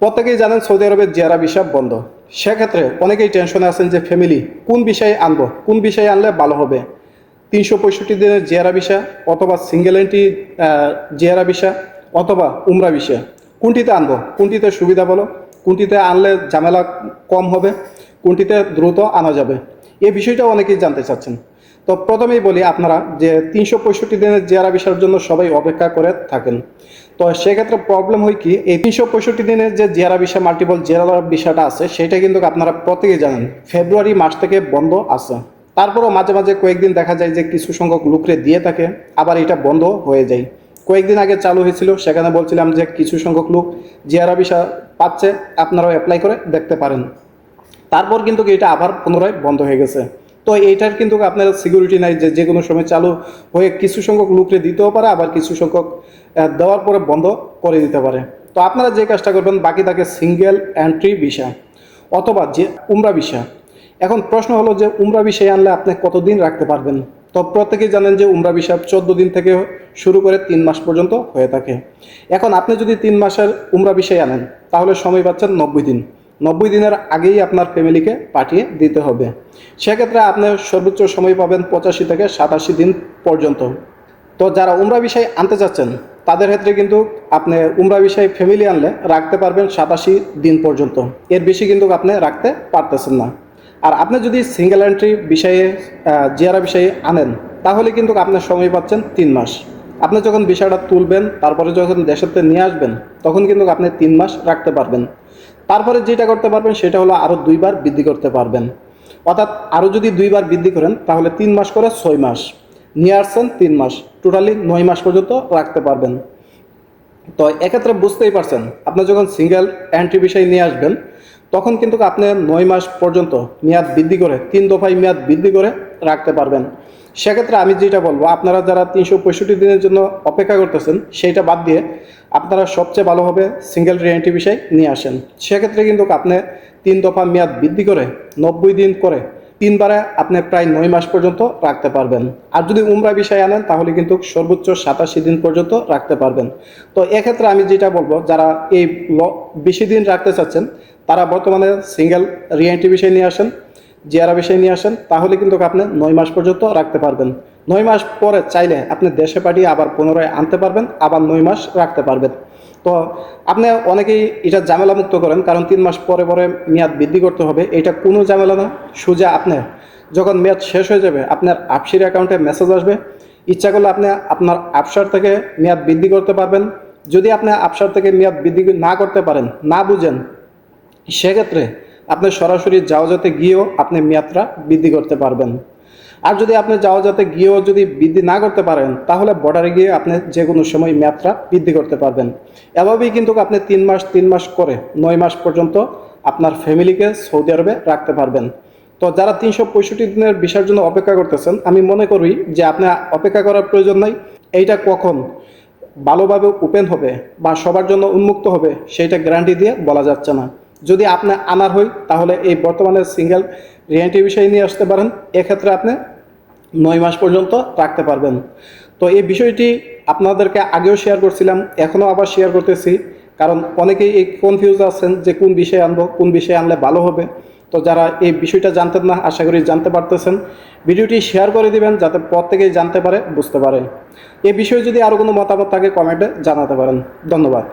প্রত্যেকেই জানেন সৌদি আরবের জিয়ারা ভিসা বন্ধ। সেক্ষেত্রে অনেকেই টেনশনে আছেন যে, ফ্যামিলি, কোন বিষয়ে আনব? কোন বিষয়ে আনলে ভালো হবে? তিনশো পঁয়ষট্টি দিনের জিয়ারা ভিসা অথবা সিঙ্গেল এন্ট্রি জিয়ারা ভিসা অথবা উমরা ভিসা কোনটিতে আনব? কোনটিতে সুবিধা বলো? কোনটিতে আনলে ঝামেলা কম হবে? কোনটিতে দ্রুত আনা যাবে? এই বিষয়টা অনেকেই জানতে চাচ্ছেন। তো প্রথমেই বলি আপনারা যে তিনশো পঁয়ষট্টি দিনের জিয়ারা ভিসার জন্য সবাই অপেক্ষা করে থাকেন। তো সেক্ষেত্রে প্রবলেম হয় কি, এই তিনশো পঁয়ষট্টি দিনের যে জিয়ারা ভিসা মাল্টিপল জিয়ারা ভিসাটা আছে, সেটা কিন্তু আপনারা প্রত্যেকেই জানেন, ফেব্রুয়ারি মাস থেকে বন্ধ আছে। তারপরও মাঝে মাঝে কয়েকদিন দেখা যায় যে কিছু সংখ্যক লোকরে দিয়ে থাকে, আবার এটা বন্ধ হয়ে যায়। কয়েকদিন আগে চালু হয়েছিল, সেখানে বলছিলাম যে কিছু সংখ্যক লোক জিয়ারা ভিসা পাচ্ছে, আপনারাও অ্যাপ্লাই করে দেখতে পারেন। তারপর কিন্তু এটা আবার পুনরায় বন্ধ হয়ে গেছে। তো এইটার কিন্তু আপনার সিকিউরিটি নাই যে যে কোনো সময় চালু হয়ে কিছু সংখ্যক লোকরে দিতেও পারে, আবার কিছু সংখ্যক দেওয়ার পরে বন্ধ করে দিতে পারে। তো আপনারা যে কাজটা করবেন, বাকি থাকে সিঙ্গেল এন্ট্রি ভিসা অথবা যে উমরা ভিসা এখন প্রশ্ন হলো যে, উমরা বিষয় আনলে আপনি কতদিন রাখতে পারবেন? তো প্রত্যেকেই জানেন যে, উমরা বিষয় চোদ্দ দিন থেকে শুরু করে তিন মাস পর্যন্ত হয়ে থাকে। এখন আপনি যদি তিন মাসের উমরা বিষয় আনেন, তাহলে সময় পাচ্ছেন নব্বই দিন। নব্বই দিনের আগেই আপনার ফ্যামিলিকে পাঠিয়ে দিতে হবে। সেক্ষেত্রে আপনি সর্বোচ্চ সময় পাবেন পঁচাশি থেকে সাতাশি দিন পর্যন্ত। তো যারা উমরা বিষয় আনতে চাচ্ছেন, তাদের ক্ষেত্রে কিন্তু আপনি উমরা বিষয় ফ্যামিলি আনলে রাখতে পারবেন সাতাশি দিন পর্যন্ত। এর বেশি কিন্তু আপনি রাখতে পারতেছেন না। আর আপনি যদি সিঙ্গেল এন্ট্রি বিষয়ে জিয়ারা বিষয়ে আনেন, তাহলে কিন্তু আপনার সময় পাচ্ছেন তিন মাস। আপনি যখন বিষয়টা তুলবেন, তারপরে যখন দেশেতে নিয়ে আসবেন, তখন কিন্তু আপনি তিন মাস রাখতে পারবেন। তারপরে যেটা করতে পারবেন, সেটা হলো আরও দুইবার বৃদ্ধি করতে পারবেন। অর্থাৎ আরও যদি দুইবার বৃদ্ধি করেন, তাহলে তিন মাস করে ছয় মাস। নিয়ে আসছেন তিন মাস। টোটালি নয় মাস পর্যন্ত রাখতে পারবেন। তো এক্ষেত্রে বুঝতেই পারছেন, আপনি যখন সিঙ্গেল এন্ট্রি বিষয় নিয়ে আসবেন তখন কিন্তু আপনি নয় মাস পর্যন্ত মেয়াদ বৃদ্ধি করে, তিন দফায় মেয়াদ বৃদ্ধি করে রাখতে পারবেন। সেক্ষেত্রে আমি যেটা বলব, আপনারা যারা তিনশো পঁয়ষট্টি দিনের জন্য অপেক্ষা করতেছেন, সেইটা বাদ দিয়ে আপনারা সবচেয়ে ভালোভাবে সিঙ্গেল রিয়েন্টি বিষয় নিয়ে আসেন। সেক্ষেত্রে কিন্তু আপনি তিন দফা মেয়াদ বৃদ্ধি করে, নব্বই দিন করে তিনবারে আপনি প্রায় নয় মাস পর্যন্ত রাখতে পারবেন। আর যদি উমরা বিষয় আনেন, তাহলে কিন্তু সর্বোচ্চ সাতাশি দিন পর্যন্ত রাখতে পারবেন। তো এক্ষেত্রে আমি যেটা বলব, যারা এই বেশি দিন রাখতে চাচ্ছেন, তারা বর্তমানে সিঙ্গেল রিএন্ট্রি বিষয় নিয়ে আসেন, জিয়ারা বিষয় নিয়ে আসেন, তাহলে কিন্তু আপনি নয় মাস পর্যন্ত রাখতে পারবেন। নয় মাস পরে চাইলে আপনি দেশে পাঠিয়ে আবার পুনরায় আনতে পারবেন, আবার নয় মাস রাখতে পারবেন। তো আপনি অনেকেই এটা ঝামেলা মুক্ত করেন, কারণ তিন মাস পরে পরে মেয়াদ বৃদ্ধি করতে হবে। এটা কোনো ঝামেলা না। সোজা আপনি যখন মেয়াদ শেষ হয়ে যাবে, আপনার আপসির অ্যাকাউন্টে মেসেজ আসবে। ইচ্ছা করলে আপনি আপনার আপসার থেকে মেয়াদ বৃদ্ধি করতে পারবেন। যদি আপনি আপসার থেকে মেয়াদ বৃদ্ধি না করতে পারেন, না বুঝেন, সেক্ষেত্রে আপনি সরাসরি যাওয়াজাতে গিয়েও আপনি মেয়াদটা বৃদ্ধি করতে পারবেন। আর যদি আপনি যাওয়া যাতে গিয়েও যদি বৃদ্ধি না করতে পারেন, তাহলে বর্ডারে গিয়ে আপনি যে কোনো সময় মেয়াদটা বৃদ্ধি করতে পারবেন। এভাবেই কিন্তু আপনি তিন মাস তিন মাস করে নয় মাস পর্যন্ত আপনার ফ্যামিলিকে সৌদি আরবে রাখতে পারবেন। তো যারা তিনশো পঁয়ষট্টি দিনের বিষয়ের জন্য অপেক্ষা করতেছেন, আমি মনে করি যে আপনি অপেক্ষা করার প্রয়োজন নাই, এইটা কখন ভালোভাবে ওপেন হবে বা সবার জন্য উন্মুক্ত হবে, সেইটা গ্যারান্টি দিয়ে বলা যাচ্ছে না। যদি আপনি আনার হই তাহলে এই বর্তমানে সিঙ্গেল রিয়েন্টি বিষয় নিয়ে আসতে পারেন, এক্ষেত্রে আপনি নয় মাস পর্যন্ত রাখতে পারবেন। তো এই বিষয়টি আপনাদেরকে আগেও শেয়ার করছিলাম, এখনও আবার শেয়ার করতেছি। কারণ অনেকেই এই কনফিউজ আছেন যে কোন বিষয়ে আনব, কোন বিষয়ে আনলে ভালো হবে। তো যারা এই বিষয়টা জানতেন না, আশা করি জানতে পারতেছেন। ভিডিওটি শেয়ার করে দিবেন, যাতে প্রত্যেকেই জানতে পারে, বুঝতে পারে। এই বিষয়ে যদি আরও কোনো মতামত থাকে কমেন্টে জানাতে পারেন। ধন্যবাদ।